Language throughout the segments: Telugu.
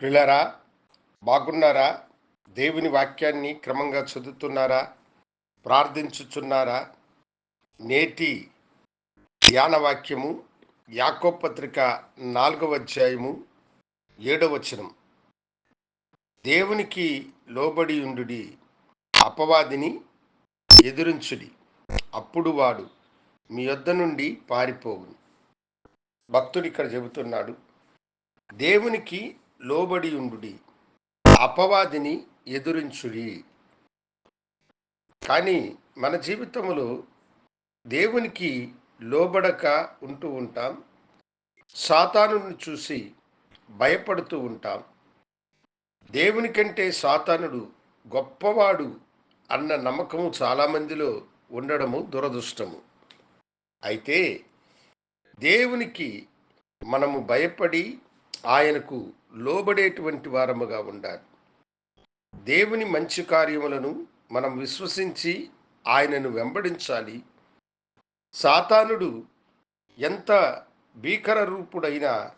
ప్రిలరా బాగున్నారా? దేవుని వాక్యాన్ని క్రమంగా చదువుతున్నారా? ప్రార్థించుచున్నారా? నేటి ధ్యాన వాక్యము యాకో నాలుగవ అధ్యాయము ఏడవ వచనం. దేవునికి లోబడి ఉండుడి అపవాదిని ఎదురించుడి అప్పుడు వాడు మీ యొద్ద నుండి పారిపోవును. భక్తుడు ఇక్కడ చెబుతున్నాడు దేవునికి లోబడి ఉండుడి అపవాదిని ఎదురించుడి. కానీ మన జీవితంలో దేవునికి లోబడక ఉంటూ ఉంటాం సాతానుని చూసి భయపడుతూ ఉంటాం. దేవుని కంటే సాతానుడు గొప్పవాడు అన్న నమ్మకము చాలామందిలో ఉండడము దురదృష్టము. అయితే దేవునికి మనము భయపడి ఆయనకు లోబడేటువంటి వారముగా ఉండాలి. దేవుని మంచి కార్యములను మనం విశ్వసించి ఆయనను వెంబడించాలి. సాతానుడు ఎంత భీకర రూపుడైనా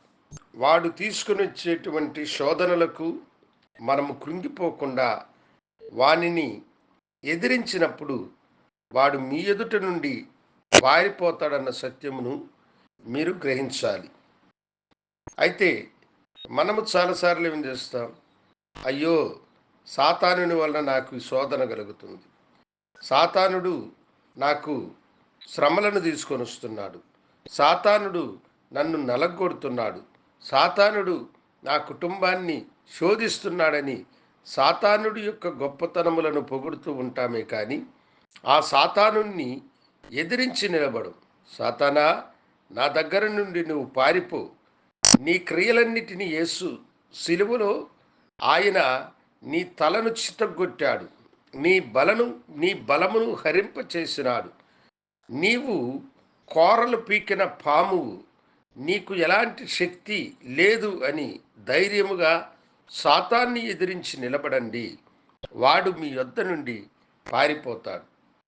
వాడు తీసుకుని వచ్చేటువంటి శోధనలకు మనము కృంగిపోకుండా వానిని ఎదిరించినప్పుడు వాడు మీ ఎదుట నుండి పారిపోతాడన్న సత్యమును మీరు గ్రహించాలి. అయితే మనము చాలాసార్లు ఏం చేస్తాం? అయ్యో! సాతానుని వలన నాకు శోధన కలుగుతుంది. సాతానుడు నాకు శ్రమలను తీసుకొని వస్తున్నాడు. సాతానుడు నన్ను నలగొడుతున్నాడు. సాతానుడు నా కుటుంబాన్ని శోధిస్తున్నాడని సాతానుడి యొక్క గొప్పతనములను పొగుడుతూ ఉంటామే కానీ ఆ సాతానుణ్ణి ఎదిరించి నిలబడు. సాతానా నా దగ్గర నుండి నువ్వు పారిపో. నీ క్రియలన్నిటినీ యేసు సిలువలో ఆయన నీ తలను చిత్తగొట్టాడు నీ బలను నీ బలమును హరింప చేసినాడు నీవు కోరలు పీకిన పాము నీకు ఎలాంటి శక్తి లేదు అని ధైర్యముగా సాతాన్ని ఎదిరించి నిలబడండి. వాడు మీ యొద్ద నుండి పారిపోతాడు.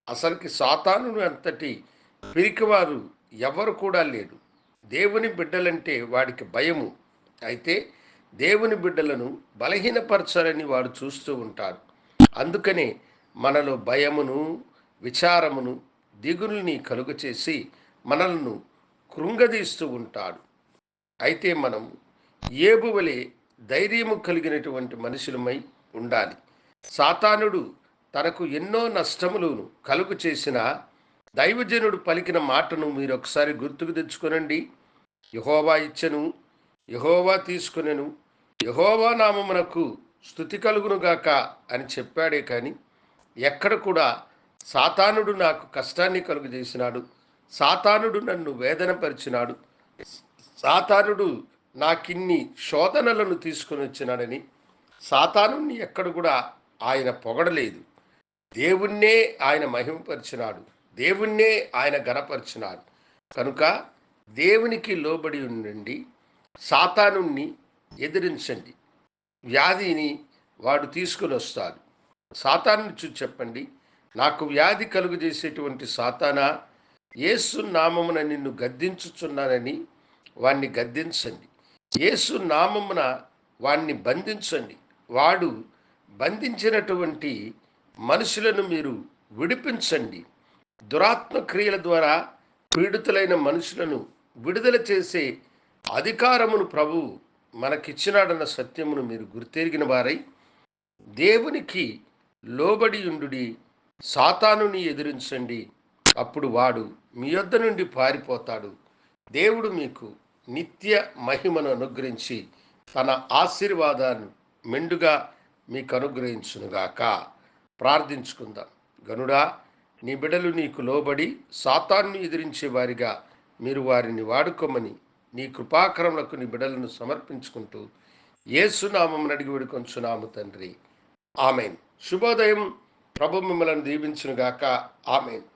అసలుకి సాతాను అంతటి పిరికివారు ఎవరు కూడా లేడు దేవుని బిడ్డలంటే వాడికి భయము. అయితే దేవుని బిడ్డలను బలహీనపరచాలని వాడు చూస్తూ ఉంటాడు అందుకనే మనలో భయమును విచారమును దిగుల్ని కలుగచేసి చేసి కృంగదీస్తూ ఉంటాడు. అయితే మనం ఏబువలే ధైర్యము కలిగినటువంటి మనుషులమై ఉండాలి. సాతానుడు తనకు ఎన్నో నష్టములను కలుగు చేసిన దైవజనుడు పలికిన మాటను మీరు ఒకసారి గుర్తుకు తెచ్చుకొనండి. యహోవా ఇచ్చెను యహోవా తీసుకునేను యహోవా నామమునకు స్థుతి కలుగునుగాక అని చెప్పాడే కానీ ఎక్కడ కూడా సాతానుడు నాకు కష్టాన్ని కలుగు చేసినాడు సాతానుడు నన్ను వేదనపరిచినాడు. సాతానుడు నాకిన్ని శోధనలను తీసుకొని వచ్చినాడని సాతానుణ్ణి ఎక్కడ కూడా ఆయన పొగడలేదు. దేవుణ్ణే ఆయన మహిమపరిచినాడు. దేవుణ్ణే ఆయన గణపరిచినాడు. కనుక దేవునికి లోబడి ఉండండి సాతానుణ్ణి ఎదిరించండి వ్యాధిని వాడు తీసుకుని వస్తాడు. సాతాను చూసి చెప్పండి నాకు వ్యాధి కలుగజేసేటువంటి సాతానా యేసు నామమున నిన్ను గద్దించుచున్నానని వాణ్ణి గద్దించండి. యేసు నామమున వాణ్ణి బంధించండి. వాడు బంధించినటువంటి మనుషులను మీరు విడిపించండి. దురాత్మ క్రియల ద్వారా పీడితులైన మనుషులను విడుదల చేసే అధికారమును ప్రభు మనకిచ్చినాడన్న సత్యమును మీరు గుర్తెరిగిన వారై దేవునికి లోబడి ఉండుడి సాతానుని ఎదిరించండి. అప్పుడు వాడు మీ యొద్ద నుండి పారిపోతాడు. దేవుడు మీకు నిత్య మహిమను అనుగ్రహించి తన ఆశీర్వాదాన్ని మెండుగా మీకు అనుగ్రహించునుగాక ప్రార్థించుకుందాం. గనుడా నీ బిడలు నీకు లోబడి సాతాన్ని ఎదిరించే వారిగా మీరు వారిని వాడుకోమని నీ కృపాకరములకు నీ బిడలను సమర్పించుకుంటూ ఏసునామం అడిగి వేడుకొంచున్నాము తండ్రి. ఆమెన్. శుభోదయం. ప్రభు మిమ్మలను దీవించునుగాక. ఆమెన్.